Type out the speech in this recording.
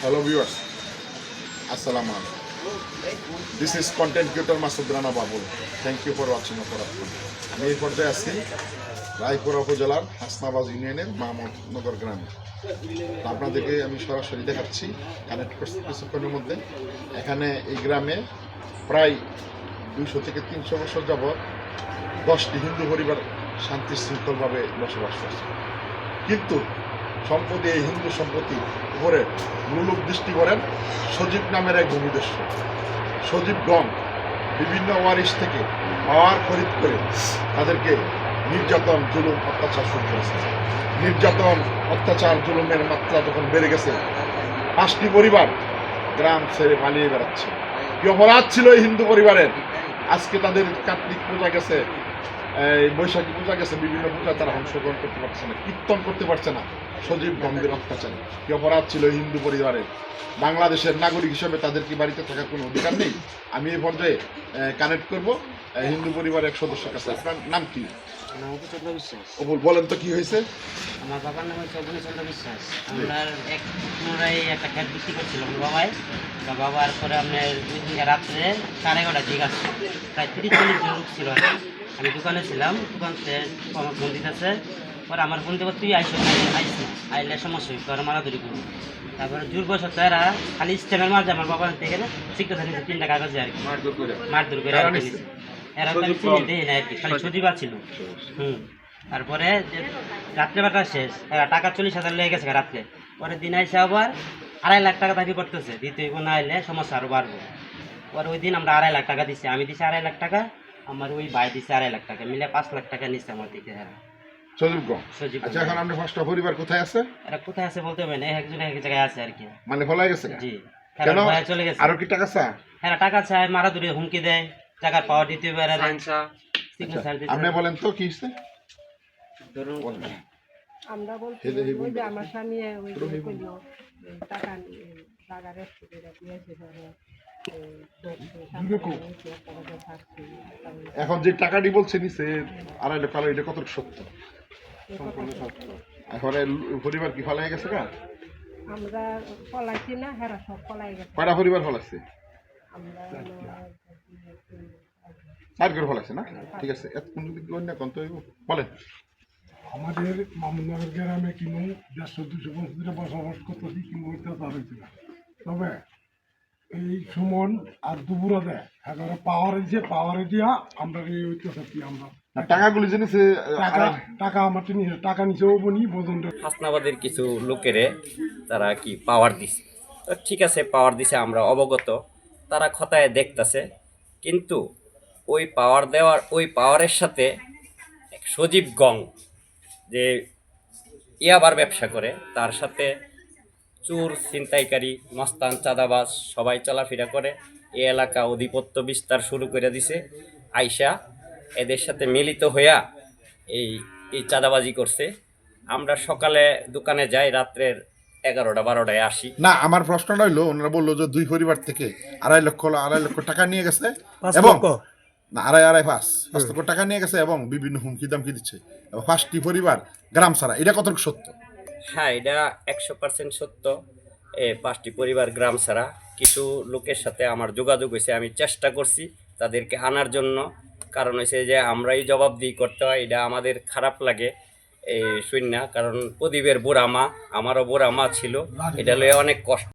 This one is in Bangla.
Hello viewers, Assalamu alaikum. This is content creator Masud Rana Babul. Thank you for watching program. আমি এই পর্যায়ে আছি রায়পুরা উপজেলার হাসনাবাজ ইউনিয়নের মাহমুদনগর গ্রামে আপনাদেরকে আমি সরাসরি দেখাচ্ছি কানেক্ট করছি কিছুক্ষণের মধ্যে এখানে এই গ্রামে প্রায় দুইশো থেকে তিনশো বছর যাবৎ দশটি হিন্দু পরিবার শান্তি শৃঙ্খলভাবে বসবাস করছে কিন্তু সম্পত্তি এই হিন্দু সম্পত্তি উপরে মূলক দৃষ্টি করেন সজীব নামের এক ভূমিদস্য। সজীব গং বিভিন্ন ওয়ারিশ থেকে পাওয়ার খরিদ করে তাদেরকে নির্যাতন, জুলুম, অত্যাচার শুরু করেছে। নির্যাতন, অত্যাচার, জুলুমের মাত্রা যখন বেড়ে গেছে, পাঁচটি পরিবার গ্রাম ছেড়ে পালিয়ে বেড়াচ্ছে। কি অপরাধ ছিল এই হিন্দু পরিবারের। আজকে তাদের কার্তিক পূজা গেছে, এই বৈশাখী পূজা গেছে, বিভিন্ন পূজা তারা অংশগ্রহণ করতে পারছে না, কীর্তন করতে পারছে না। সজীব গঙ্গের অত্যাচারে। কি অপরাধ ছিল হিন্দু পরিবারের। বাংলাদেশের নাগরিক হিসেবে তাদের কি বাড়িতে থাকার কোনো অধিকার নেই? আমি এই পর্যায়ে কানেক্ট করব। হিন্দু পরিবারের এক সদস্যের কাছে। আপনার নাম কি? বলেন তো কি হয়েছে? আমার বাবার নাম হচ্ছে অবনী চন্দ্র বিশ্বাস। আমরা এক পুনরায় একটা খ্যাত বিক্রি করছিল আমার বাবাই বাবার পরে আপনার দুই দিন রাত্রে সাড়ে এগারোটা ঠিক আছে প্রায় তিরিশ চল্লিশ জন ছিল। আমি দোকানে ছিলাম। দোকান থেকে আমার ফোন দিতেছে পরে আমার ফোন দেবো তুই আইসো আইস না আইলে সমস্যা হইতো আর মারাধরি করব। তারপরে জোর বয়স এরা খালি স্টেমের মারছে আমার বাবার থেকে না শিখতে থাকি তিনটা কাগজে আর কি। মারধর করে। আর কি। এরা তো আমি চিনি দেই না আর কি খালি সজীবা ছিল হুম। তারপরে যে রাত্রে বেটা শেষ টাকা চল্লিশ হাজার লেগে গেছে রাত্রে। পরে দিন আইসে আবার আড়াই লাখ টাকা দাবি করতেছে দিতে না আইলে সমস্যা আরও বাড়বে। পরে ওই দিন আমরা আড়াই লাখ টাকা দিছি আমি দিছি আড়াই লাখ টাকা আমার ওই ভাই দিছে আড়াই লাখ টাকা মিলে পাঁচ লাখ টাকা নিচ্ছে আমার দিকে এরা। আচ্ছা এখন আপনার পাঁচটা পরিবার কোথায় আছে? এরা কোথায় আছে বলতে হবে একজন এক জায়গায় আছে আর কি। মানে ফলাই গেছে জি। কেন? চলে গেছে। আরও কি টাকা চা এরা টাকা চায় মারা দূরে হুমকি দেয় টাকার পাওয়ার দিতে পারে না। সিগনেচার দিতে আপনি বলেন তো কি হয়েছে? আমরা বলছি হেলে হেলে ওই যে আমার স্বামী ওই টাকা টাকা রেস্ট করে দিয়েছে এখন টাকাটি বলছে নিছে আড়াই লক্ষ আড়াই এটা কত সত্য? এই কথা এখন এই পরিবার কি ফলাই গেছে আমরা না হেরা সব পলাই গেছে। কয়টা পরিবার ফলাচ্ছে চার করে ফলাচ্ছে না? ঠিক আছে এত কোন দিক না কোন তো বলেন। আমাদের মামুনগর গ্রামে কিনু দেড়শো দুশো বছর বসবাস করতেছি কিনু অত্যাচার হয়েছে না। তবে এই সুমন আর দুপুরা দেয় এগারো পাওয়ারে দিয়ে পাওয়ারে দিয়া আমরা এই অত্যাচার আমরা টাকাগুলি জেনেছে টাকা আমার বনি হাসনাবাদের কিছু লোকেরে তারা কি পাওয়ার দিছে? তো ঠিক আছে পাওয়ার দিছে আমরা অবগত। তারা খতায় দেখতাছে কিন্তু ওই পাওয়ার দেওয়ার ওই পাওয়ারের সাথে এক সজীব গং যে ইয়াবার ব্যবসা করে তার সাথে চোর ছিনতাইকারী মস্তান চাঁদাবাজ সবাই চলাফেরা করে। এই এলাকা আধিপত্য বিস্তার শুরু করে দিছে। আইসা এদের সাথে মিলিত হইয়া এই এই চাঁদাবাজি করছে। আমরা সকালে দোকানে যাই রাত্রের এগারোটা বারোটায় আসি। না আমার প্রশ্নটা হইল ওনারা বলল যে দুই পরিবার থেকে আড়াই লক্ষ আড়াই লক্ষ টাকা নিয়ে গেছে এবং না আড়াই আড়াই পাঁচ পাঁচ লক্ষ টাকা নিয়ে গেছে এবং বিভিন্ন হুমকি দামকি দিচ্ছে। এবং পাঁচটি পরিবার গ্রাম ছাড়া এটা কতটুকু সত্য? হ্যাঁ এটা একশো পার্সেন্ট সত্য। এ পাঁচটি পরিবার গ্রাম ছাড়া কিছু লোকের সাথে আমার যোগাযোগ হয়েছে আমি চেষ্টা করছি তাদেরকে আনার জন্য। কারণ হয়েছে যে আমরাই জবাব দিই করতে হয়, এটা আমাদের খারাপ লাগে। এই শূন্য কারণ প্রদীপের বুড়া মা আমারও বুড়া মা ছিল, এটা লয়ে অনেক কষ্ট।